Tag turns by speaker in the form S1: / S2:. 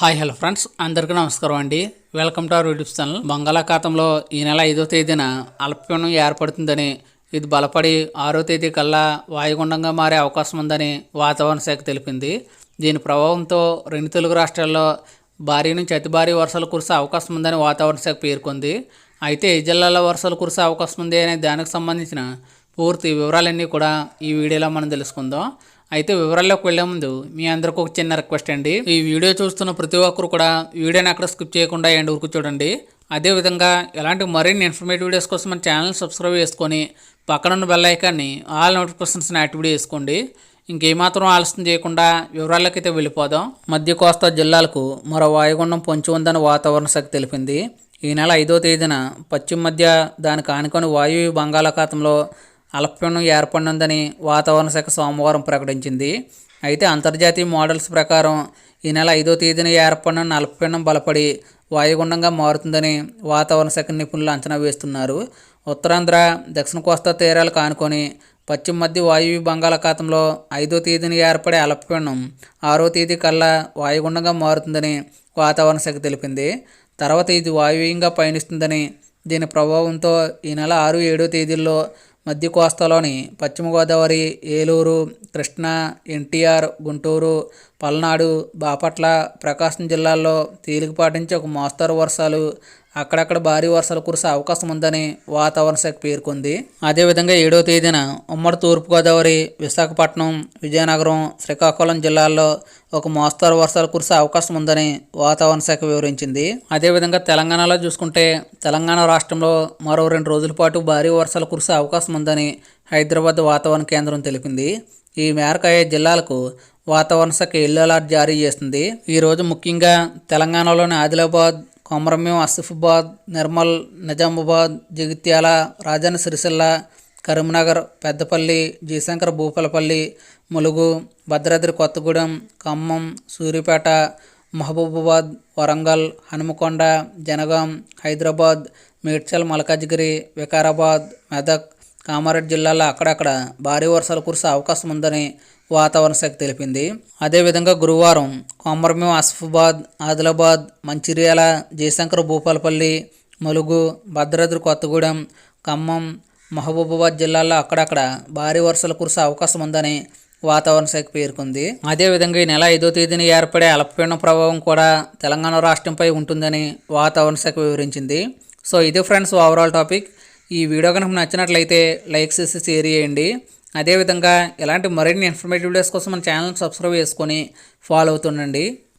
S1: hi hello friends అందరికీ నమస్కారం అండి welcome to our YouTube channel బంగాళాఖాతంలో ఈ నెల ఐదో తేదీన అల్పపీడనం ఏర్పడుతుందని ఇది బలపడి ఆరో తేదీ కల్లా వాయుగుండంగా మారే అవకాశం ఉందని వాతావరణ శాఖ తెలిపింది దీని ప్రభావంతో రెండు తెలుగు రాష్ట్రాల్లో భారీ నుంచి అతి భారీ వర్షాలు కురిసే అవకాశం ఉందని వాతావరణ శాఖ పేర్కొంది అయితే ఏ జిల్లాలో వర్షాలు కురిసే అవకాశం ఉంది అనే దానికి సంబంధించిన పూర్తి వివరాలన్నీ కూడా ఈ వీడియోలో మనం తెలుసుకుందాం అయితే వివరాల్లోకి వెళ్లే ముందు మీ అందరికి ఒక చిన్న రిక్వెస్ట్ అండి ఈ వీడియో చూస్తున్న ప్రతి ఒక్కరు కూడా వీడియోని అక్కడ స్కిప్ చేయకుండా ఎండ్ ఊరుకు చూడండి అదేవిధంగా ఇలాంటి మరిన్ని ఇన్ఫర్మేటివ్ వీడియోస్ కోసం మన ఛానల్ సబ్స్క్రైబ్ చేసుకొని పక్కనున్న బెల్ ఐకాన్ని ఆల్ నోటిఫికేషన్స్ని యాక్టివేట్ చేసుకోండి ఇంకేమాత్రం ఆలస్యం చేయకుండా అయితే వెళ్ళిపోదాం మధ్య కోస్తా జిల్లాలకు మరో వాయుగుండం పొంచి ఉందని వాతావరణ శాఖ తెలిపింది ఈ నెల ఐదో తేదీన పశ్చిమ మధ్య దానికి ఆనుకొని వాయువ్య బంగాళాఖాతంలో అల్పపీడనం ఏర్పడినందని వాతావరణ శాఖ సోమవారం ప్రకటించింది అయితే అంతర్జాతీయ మోడల్స్ ప్రకారం ఈ నెల ఐదో తేదీన ఏర్పడిన అల్పపీడనం బలపడి వాయుగుండంగా మారుతుందని వాతావరణ శాఖ నిపుణులు అంచనా వేస్తున్నారు ఉత్తరాంధ్ర దక్షిణ కోస్తా తీరాలు కానుకొని పశ్చిమ మధ్య వాయువ్య బంగాళాఖాతంలో ఐదో తేదీన ఏర్పడే అల్పపీడనం ఆరో తేదీ కల్లా వాయుగుండంగా మారుతుందని వాతావరణ శాఖ తెలిపింది తర్వాత ఇది వాయువ్యంగా పయనిస్తుందని దీని ప్రభావంతో ఈ నెల ఆరు ఏడో తేదీల్లో మధ్య కోస్తాలోని పశ్చిమ గోదావరి ఏలూరు కృష్ణా ఎన్టీఆర్ గుంటూరు పల్నాడు బాపట్ల ప్రకాశం జిల్లాల్లో తేలికపాటి నుంచి ఒక మోస్తరు వర్షాలు అక్కడక్కడ భారీ వర్షాలు కురిసే అవకాశం ఉందని వాతావరణ శాఖ పేర్కొంది అదేవిధంగా ఏడవ తేదీన ఉమ్మడి తూర్పుగోదావరి విశాఖపట్నం విజయనగరం శ్రీకాకుళం జిల్లాల్లో ఒక మోస్తారు వర్షాలు కురిసే అవకాశం ఉందని వాతావరణ శాఖ వివరించింది అదేవిధంగా తెలంగాణలో చూసుకుంటే తెలంగాణ రాష్ట్రంలో మరో రెండు రోజుల పాటు భారీ వర్షాలు కురిసే అవకాశం ఉందని హైదరాబాద్ వాతావరణ కేంద్రం తెలిపింది ఈ మేరకు అయ్యే జిల్లాలకు వాతావరణ శాఖ ఎల్లో అలర్ట్ జారీ చేసింది ఈరోజు ముఖ్యంగా తెలంగాణలోని ఆదిలాబాద్ కొమరమ్యం అసిఫాబాద్ నిర్మల్ నిజామాబాద్ జగిత్యాల రాజన్న సిరిసిల్ల కరీంనగర్ పెద్దపల్లి జయశంకర్ భూపాలపల్లి ములుగు భద్రాద్రి కొత్తగూడెం ఖమ్మం సూర్యపేట మహబూబాబాద్ వరంగల్ హనుమకొండ జనగాం హైదరాబాద్ మేడ్చల్ మలకాజ్గిరి వికారాబాద్ మెదక్ కామారెడ్డి జిల్లాలో అక్కడక్కడ భారీ వర్షాలు కురిసే అవకాశం ఉందని వాతావరణ శాఖ తెలిపింది అదేవిధంగా గురువారం కొమరమేం ఆసిఫాబాద్ ఆదిలాబాద్ మంచిర్యాల జయశంకర్ భూపాలపల్లి ములుగు భద్రాద్రి కొత్తగూడెం ఖమ్మం మహబూబాబాద్ జిల్లాల్లో అక్కడక్కడ భారీ వర్షాలు కురిసే అవకాశం ఉందని వాతావరణ శాఖ పేర్కొంది అదేవిధంగా ఈ నెల ఐదో తేదీన ఏర్పడే అల్పపీడన ప్రభావం కూడా తెలంగాణ రాష్ట్రంపై ఉంటుందని వాతావరణ శాఖ వివరించింది సో ఇదే ఫ్రెండ్స్ ఓవరాల్ టాపిక్ ఈ వీడియో కనుక నచ్చినట్లయితే లైక్ చేసి షేర్ చేయండి అదేవిధంగా ఇలాంటి మరిన్ని ఇన్ఫర్మేటివ్ వీడియోస్ కోసం మన ఛానల్ని సబ్స్క్రైబ్ చేసుకొని ఫాలో అవుతుండండి